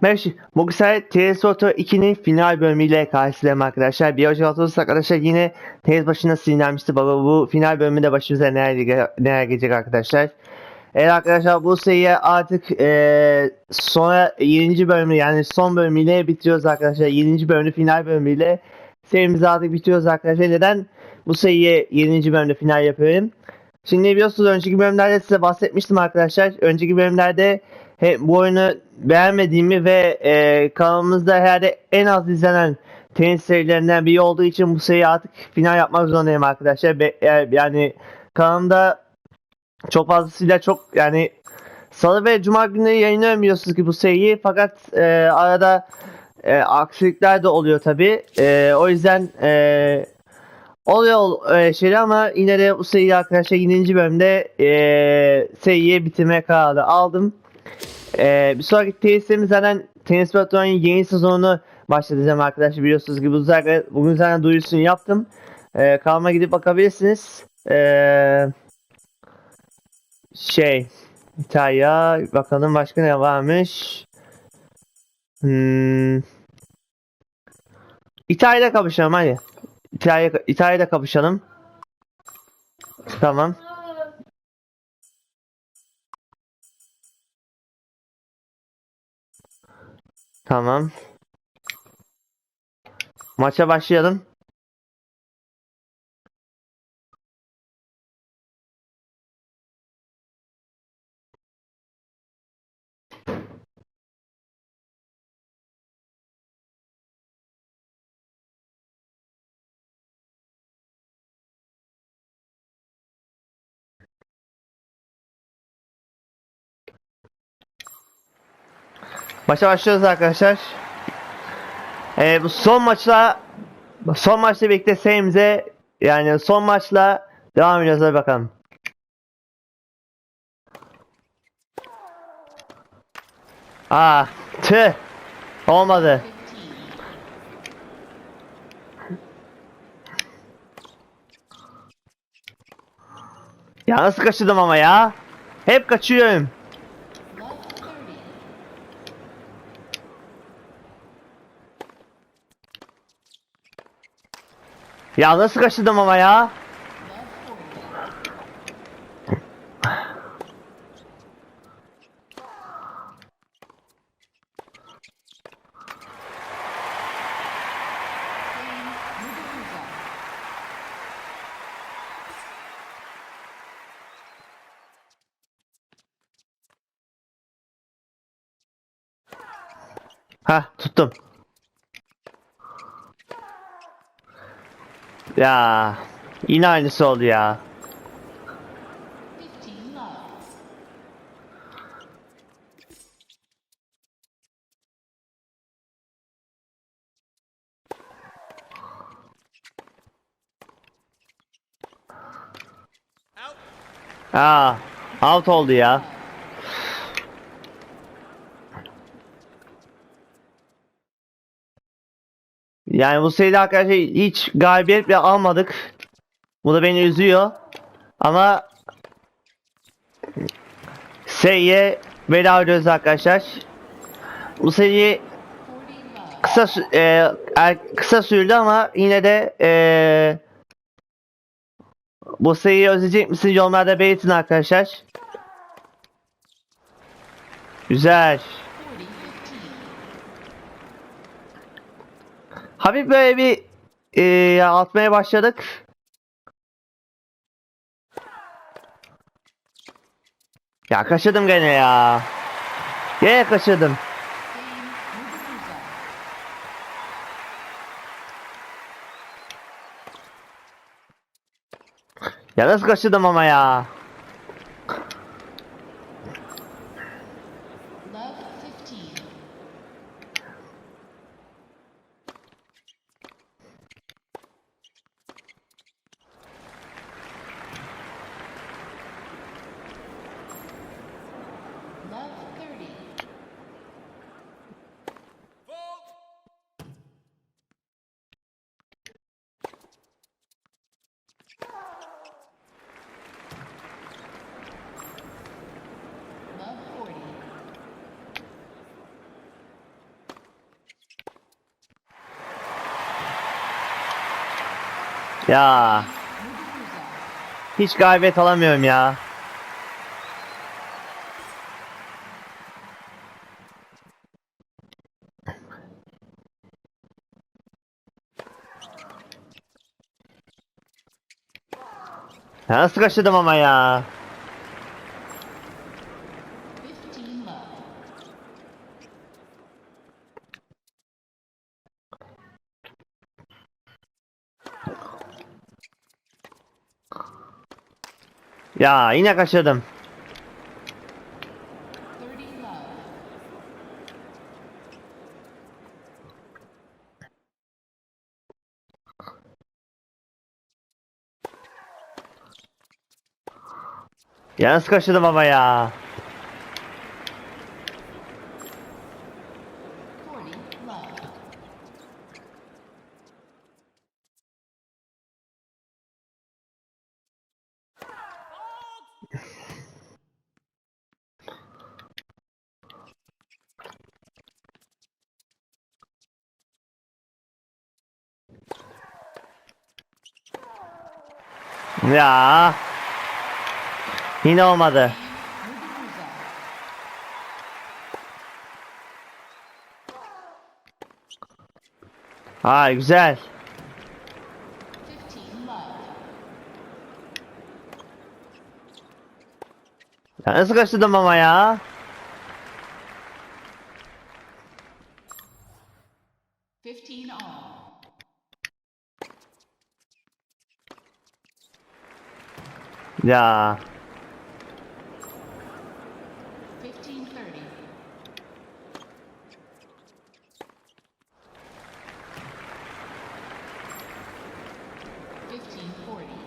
Merhaba. Bugün sizlerle TS Auto 2'nin final bölümüyle karşılayalım arkadaşlar. Bir önce hatırlarsanız arkadaşlar yine TS başına sinirlenmişti. Baba bu final bölümünde başımıza neler, neler gelecek arkadaşlar. Evet arkadaşlar bu seriye artık eee sonra 7. bölümü yani son bölümüyle bitiriyoruz arkadaşlar. 7. bölümü final bölümüyle serimizi artık bitiriyoruz arkadaşlar. Neden bu seriye 7. bölümde final yapıyorum? Şimdi biliyorsunuz önceki bölümlerde size bahsetmiştim arkadaşlar. Önceki bölümlerde he, bu oyunu beğenmediğimi ve e, kanalımızda herhalde en az izlenen tenis serilerinden biri olduğu için bu seriyi artık final yapmak zorundayım arkadaşlar. Be, e, yani kanalımda çok fazlasıyla çok yani salı ve cuma günleri yayınlıyorum biliyorsunuz ki bu seriyi fakat e, arada e, aksilikler de oluyor tabi. E, o yüzden e, oluyor e, şeyler ama yine de bu seriyi arkadaşlar 7. bölümde e, seriyi bitirmeye kararı aldım. E, bir sonraki tesisimiz zaten Tenis Patron'un yeni sezonunu başlatacağım arkadaşlar biliyorsunuz ki bu zaten, bugün zaten duyurusunu yaptım. E, kanalıma gidip bakabilirsiniz. E, şey İtalya bakalım başka ne varmış. Hmm. İtalya'da kapışalım hadi. İtalya, İtalya'da kapışalım. Tamam. Tamam. Maça başlayalım. Maça başlıyoruz arkadaşlar. Ee, bu son maçla son maçla birlikte serimize yani son maçla devam edeceğiz hadi bakalım. Ah, tüh. Olmadı. Ya nasıl kaçırdım ama ya? Hep kaçıyorum. Ya nasıl kaçırdım ama ya? Ha tuttum. Ya yine aynısı oldu ya. Aa, out oldu ya. Yani bu seride arkadaşlar hiç galibiyet bile almadık. Bu da beni üzüyor. Ama seriye veda ediyoruz arkadaşlar. Bu seri kısa e, er- kısa sürdü ama yine de e, bu seriyi özleyecek misiniz yorumlarda belirtin arkadaşlar. Güzel. Hafif böyle bir e, atmaya başladık. Ya kaçırdım gene ya. Gene kaçırdım. Ya nasıl kaçırdım ama ya. Ya hiç galibiyet alamıyorum ya. Nasıl kaçırdım ama ya. Ya yine kaçırdım. 30 love. Ya nasıl kaçırdım ama ya. Ya. Yine olmadı. Ha güzel. 15 love. Ya nasıl kaçırdım ama ya. Fifteen all. Ya. Fifteen thirty. Fifteen forty.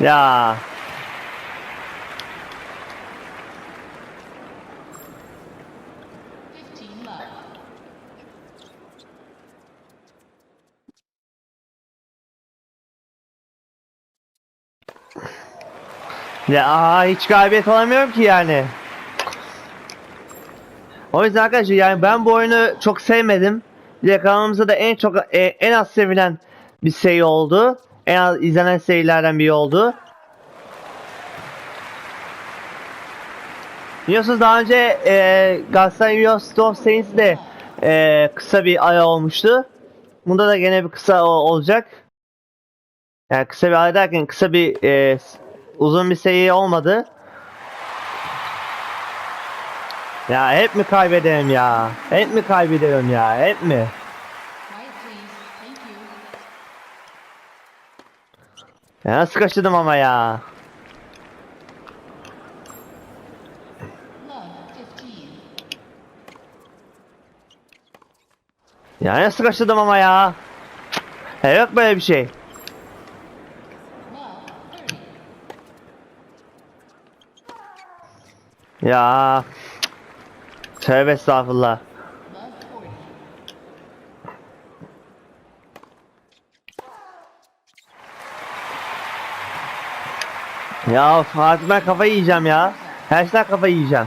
Ya. Ya aa, hiç galibiyet alamıyorum ki yani. O yüzden arkadaşlar yani ben bu oyunu çok sevmedim. Bir da en çok e, en az sevilen bir seri oldu. En az izlenen serilerden biri oldu. Biliyorsunuz daha önce e, Galatasaray Eurostore serisi de e, kısa bir ara olmuştu. Bunda da gene bir kısa olacak. Yani kısa bir ara derken kısa bir e, uzun bir seri olmadı. Ya hep mi kaybederim ya? Hep mi kaybederim ya? Hep mi? Ya nasıl kaçırdım ama ya? Ya nasıl kaçırdım ama ya? Ya yok böyle bir şey. Ya. Tövbe estağfurullah. Ya Fatih ben kafayı yiyeceğim ya. Her kafayı yiyeceğim.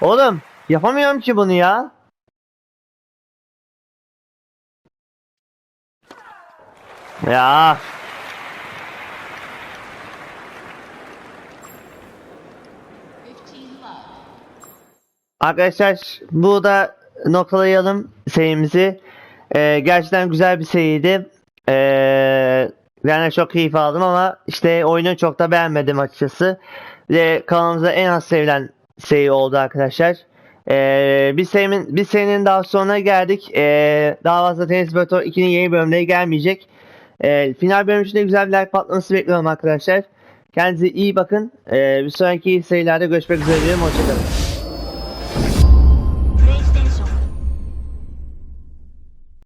Oğlum yapamıyorum ki bunu ya. Ya arkadaşlar bu da noktalayalım serimizi. Ee, gerçekten güzel bir seriydi. Ee, yani çok keyif aldım ama işte oyunu çok da beğenmedim açıkçası. Ve kanalımıza en az sevilen seri oldu arkadaşlar. Ee, bir serinin, bir serinin daha sonra geldik. Ee, daha fazla Tenis Simulator 2'nin yeni bölümleri gelmeyecek. Ee, final bölüm için de güzel bir like patlaması bekliyorum arkadaşlar. Kendinize iyi bakın. Ee, bir sonraki serilerde görüşmek üzere. Hoşçakalın.